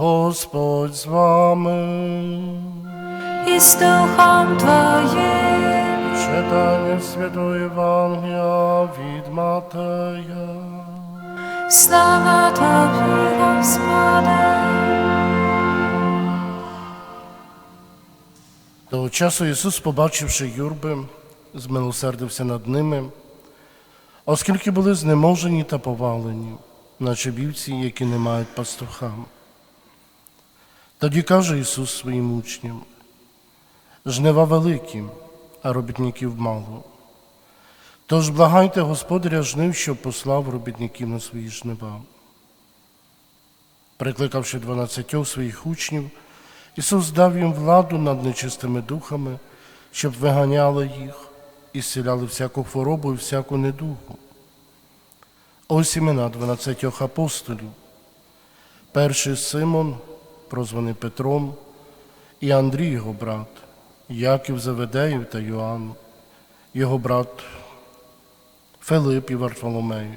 Господь з вами. і з Духом Твоїм. Читання Святого Євангелія від Матея. Слава Тобі, Господи. Того часу Ісус, побачивши юрби, змилосердився над ними, оскільки були знеможені та повалені, наче вівці, які не мають пастуха. Тоді каже Ісус своїм учням: жнива великі, а робітників мало. Тож благайте Господаря жнив, щоб послав робітників на свої жнива. Прикликавши дванадцятьох своїх учнів, Ісус дав їм владу над нечистими духами, щоб виганяли їх і зціляли всяку хворобу і всяку недугу. Ось імена дванадцятьох апостолів. Перший Симон, прозваний Петром, і Андрій, його брат, Яків Заведеїв та Йоанн, його брат Филип і Варфоломей,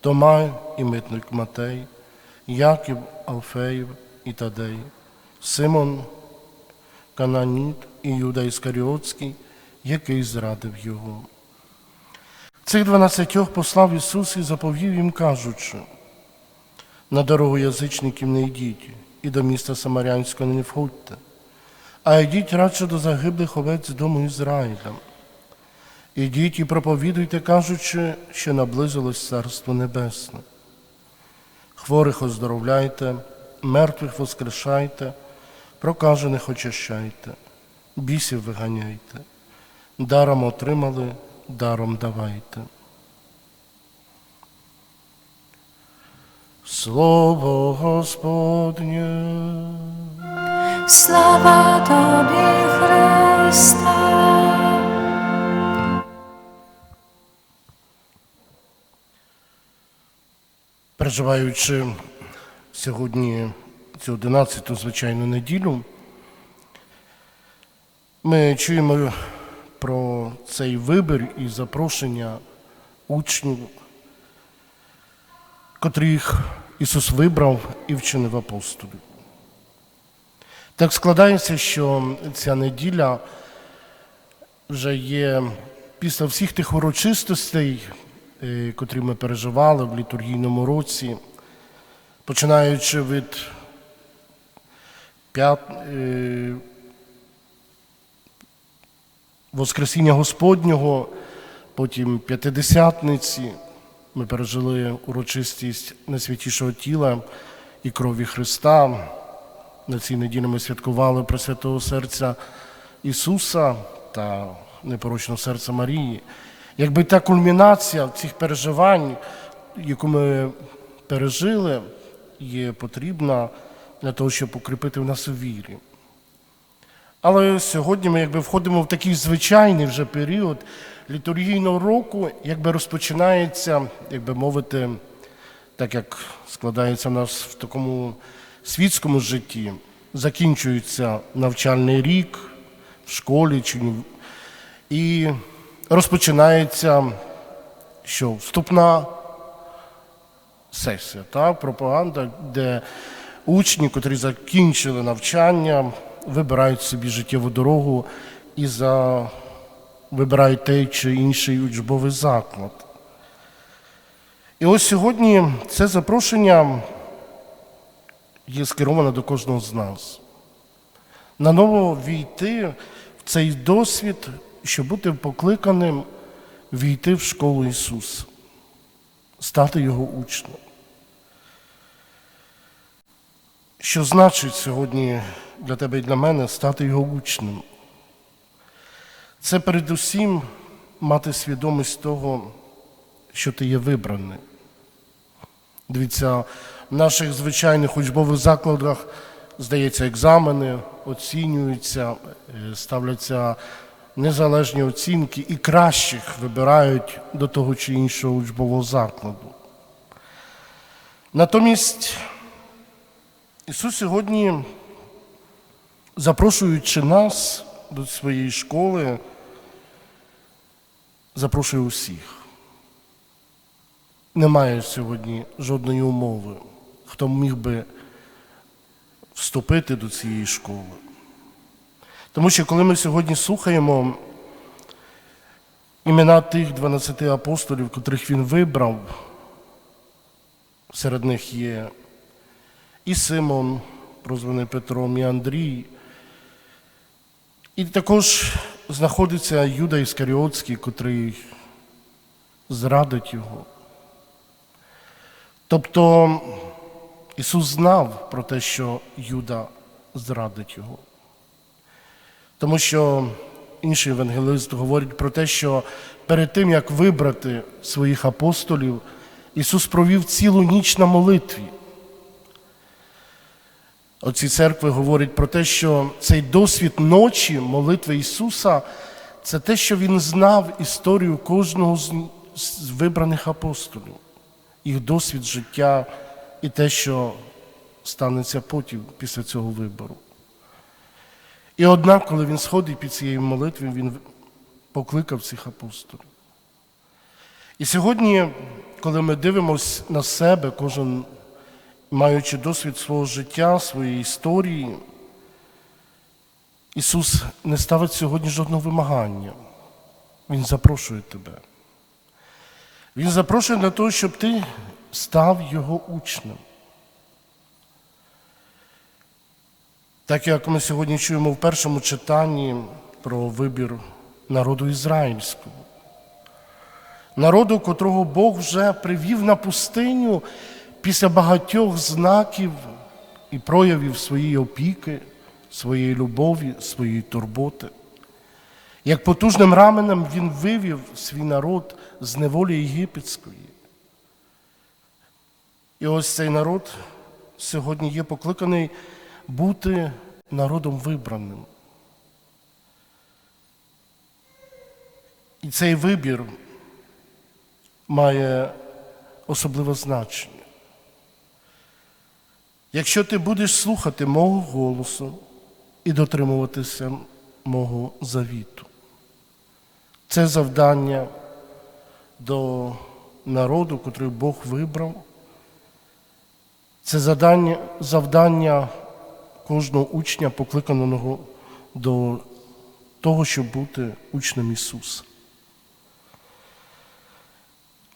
Тома і митник Матей, Яків Алфеїв і Тадей, Симон Кананіт і Юда Іскаріотський, який зрадив його. Цих дванадцятьох послав Ісус і заповів їм, кажучи, на дорогу язичників не йдіть, і до міста Самарянського не входьте, а йдіть радше до загиблих овець дому Ізраїля. Ідіть і проповідуйте, кажучи, що наблизилось Царство Небесне. Хворих оздоровляйте, мертвих воскрешайте, прокажених очищайте, бісів виганяйте, даром отримали, даром давайте. Слово Господнє. Слава Тобі, Христе. Переживаючи сьогодні цю 11-ту, звичайну неділю, ми чуємо про цей вибір і запрошення учнів, котрих Ісус вибрав і вчинив апостолів. Так складається, що ця неділя вже є після всіх тих урочистостей, е, котрі ми переживали в літургійному році, починаючи від п'ят... е, Воскресіння Господнього, потім П'ятидесятниці, ми пережили урочистість найсвятішого тіла і крові Христа. На цій неділі ми святкували Пресвятого серця Ісуса та непорочного серця Марії. Якби та кульмінація цих переживань, яку ми пережили, є потрібна для того, щоб укріпити в нас у вірі. Але сьогодні ми якби входимо в такий звичайний вже період літургійного року, якби розпочинається, як би мовити, так як складається в нас в такому світському житті, закінчується навчальний рік в школі чи ні- і розпочинається що вступна сесія, так, пропаганда, де учні, котрі закінчили навчання, вибирають собі життєву дорогу і за... вибирають той чи інший учбовий заклад. І ось сьогодні це запрошення є скероване до кожного з нас. Наново війти в цей досвід, щоб бути покликаним війти в школу Ісуса, стати Його учнем. Що значить сьогодні для тебе і для мене стати його учнем? Це передусім мати свідомість того, що ти є вибраний. Дивіться, в наших звичайних учбових закладах, здається, екзамени оцінюються, е, ставляться незалежні оцінки і кращих вибирають до того чи іншого учбового закладу. Натомість Ісус сьогодні, запрошуючи нас до своєї школи, запрошує усіх. Немає сьогодні жодної умови, хто міг би вступити до цієї школи. Тому що коли ми сьогодні слухаємо імена тих 12 апостолів, котрих він вибрав, серед них є і Симон, прозваний Петром, і Андрій, і також знаходиться Юда Іскаріотський, котрий зрадить його. Тобто Ісус знав про те, що Юда зрадить його. Тому що інший евангелист говорить про те, що перед тим, як вибрати своїх апостолів, Ісус провів цілу ніч на молитві. Оці церкви говорять про те, що цей досвід ночі молитви Ісуса це те, що Він знав історію кожного з вибраних апостолів, їх досвід життя і те, що станеться потім після цього вибору. І однак, коли він сходить під цією молитвою, він покликав цих апостолів. І сьогодні, коли ми дивимося на себе, кожен маючи досвід свого життя, своєї історії, Ісус не ставить сьогодні жодного вимагання. Він запрошує тебе. Він запрошує на те, щоб ти став Його учнем. Так як ми сьогодні чуємо в першому читанні про вибір народу ізраїльського, народу, котрого Бог вже привів на пустиню після багатьох знаків і проявів своєї опіки, своєї любові, своєї турботи. Як потужним раменем він вивів свій народ з неволі єгипетської. І ось цей народ сьогодні є покликаний бути народом вибраним. І цей вибір має особливе значення. Якщо ти будеш слухати мого голосу і дотримуватися мого завіту, це завдання до народу, котрий Бог вибрав. Це завдання, завдання кожного учня, покликаного до того, щоб бути учнем Ісуса.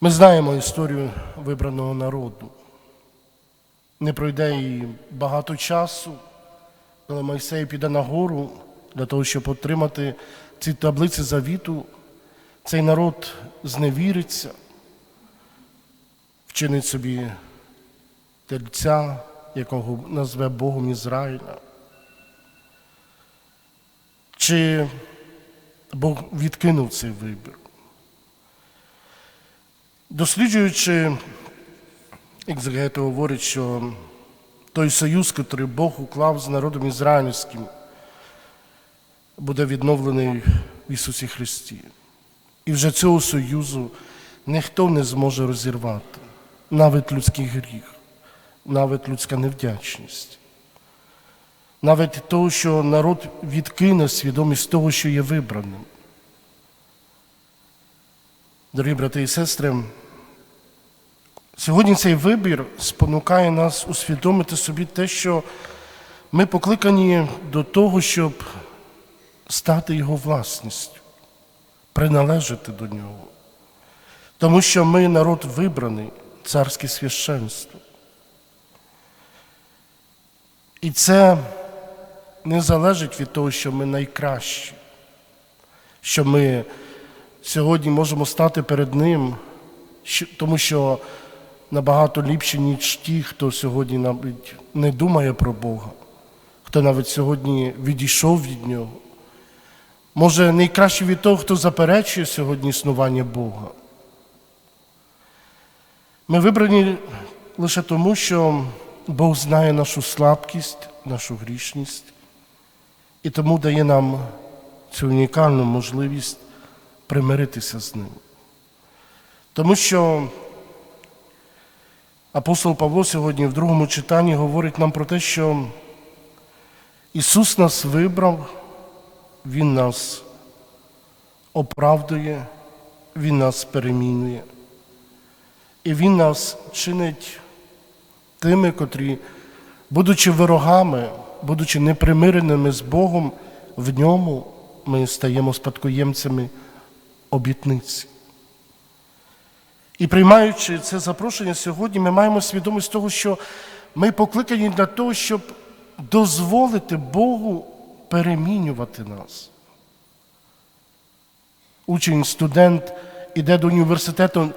Ми знаємо історію вибраного народу. Не пройде і багато часу, коли Мойсей піде на гору для того, щоб отримати ці таблиці завіту, цей народ зневіриться, вчинить собі тельця, якого назве Богом Ізраїля. Чи Бог відкинув цей вибір? Досліджуючи, екзегети говорить, що той союз, який Бог уклав з народом ізраїльським, буде відновлений в Ісусі Христі. І вже цього союзу ніхто не зможе розірвати, навіть людський гріх, навіть людська невдячність, навіть того, що народ відкине свідомість того, що є вибраним. Дорогі брати і сестри, сьогодні цей вибір спонукає нас усвідомити собі те, що ми покликані до того, щоб стати його власністю, приналежати до нього. Тому що ми народ вибраний, царське священство. І це не залежить від того, що ми найкращі, що ми сьогодні можемо стати перед Ним, тому що набагато ліпші, ніж ті, хто сьогодні навіть не думає про Бога, хто навіть сьогодні відійшов від Нього. Може, найкраще від того, хто заперечує сьогодні існування Бога. Ми вибрані лише тому, що Бог знає нашу слабкість, нашу грішність, і тому дає нам цю унікальну можливість примиритися з ним. Тому що апостол Павло сьогодні в другому читанні говорить нам про те, що Ісус нас вибрав, Він нас оправдує, Він нас перемінює. І Він нас чинить тими, котрі, будучи ворогами, будучи непримиреними з Богом, в ньому ми стаємо спадкоємцями обітниці. І приймаючи це запрошення сьогодні, ми маємо свідомість того, що ми покликані для того, щоб дозволити Богу перемінювати нас. Учень, студент іде до університету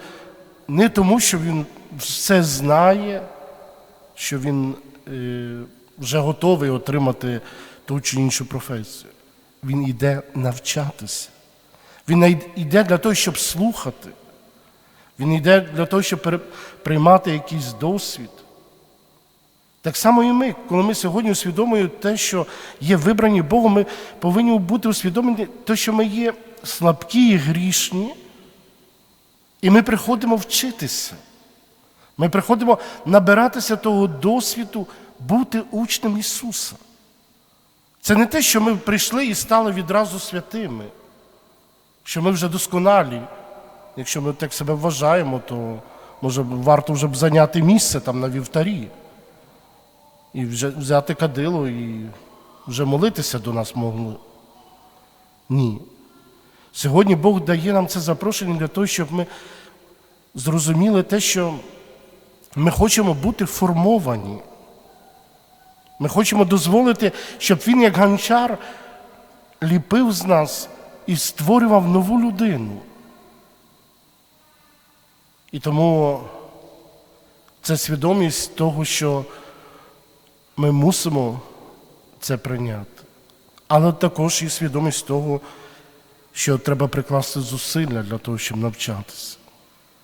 не тому, що він все знає, що він е, вже готовий отримати ту чи іншу професію. Він йде навчатися. Він йде для того, щоб слухати. Він йде для того, щоб приймати якийсь досвід. Так само і ми, коли ми сьогодні усвідомлюємо те, що є вибрані Богом, ми повинні бути усвідомлені те, що ми є слабкі і грішні, і ми приходимо вчитися. Ми приходимо набиратися того досвіду бути учнем Ісуса. Це не те, що ми прийшли і стали відразу святими, що ми вже досконалі. Якщо ми так себе вважаємо, то може варто вже б зайняти місце там на вівтарі і вже взяти кадило і вже молитися до нас могли. Ні. Сьогодні Бог дає нам це запрошення для того, щоб ми зрозуміли те, що ми хочемо бути формовані. Ми хочемо дозволити, щоб він, як ганчар, ліпив з нас і створював нову людину. І тому це свідомість того, що ми мусимо це прийняти. Але також і свідомість того, що треба прикласти зусилля для того, щоб навчатися.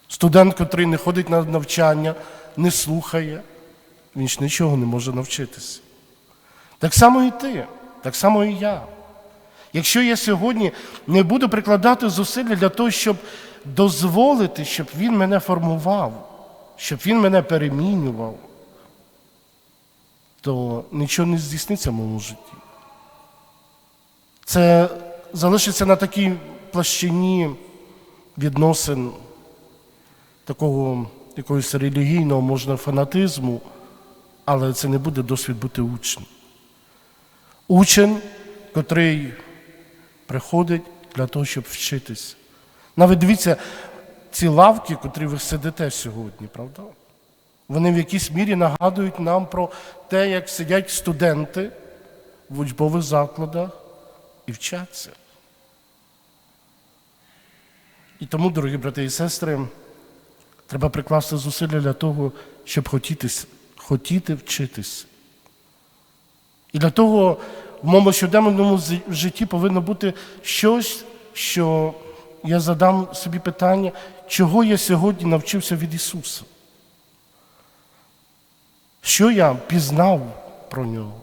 Студент, котрий не ходить на навчання, не слухає, він ж нічого не може навчитися. Так само і ти, так само і я. Якщо я сьогодні не буду прикладати зусилля для того, щоб дозволити, щоб він мене формував, щоб він мене перемінював, то нічого не здійсниться в моєму житті. Це залишиться на такій площині відносин такого якогось релігійного, можна, фанатизму, але це не буде досвід бути учнем. Учень, котрий приходить для того, щоб вчитись. Навіть дивіться, ці лавки, котрі ви сидите сьогодні, правда? Вони в якійсь мірі нагадують нам про те, як сидять студенти в учбових закладах і вчаться. І тому, дорогі брати і сестри, треба прикласти зусилля для того, щоб хотітись, хотіти вчитись. І для того в моєму щоденному житті повинно бути щось, що я задам собі питання, чого я сьогодні навчився від Ісуса. Що я пізнав про нього?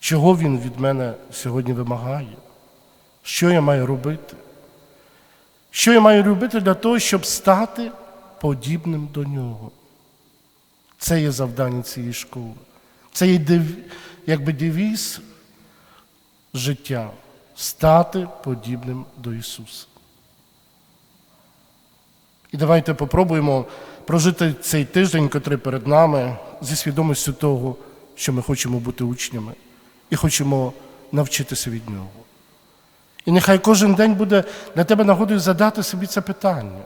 Чого Він від мене сьогодні вимагає? Що я маю робити? Що я маю робити для того, щоб стати подібним до нього? Це є завдання цієї школи. Це є якби девіз життя стати подібним до Ісуса. І давайте попробуємо прожити цей тиждень, котрий перед нами, зі свідомістю того, що ми хочемо бути учнями і хочемо навчитися від нього. І нехай кожен день буде для тебе нагодою задати собі це питання,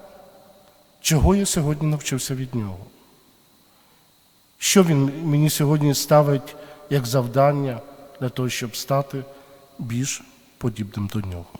чого я сьогодні навчився від нього? Що він мені сьогодні ставить як завдання для того, щоб стати більш подібним до нього?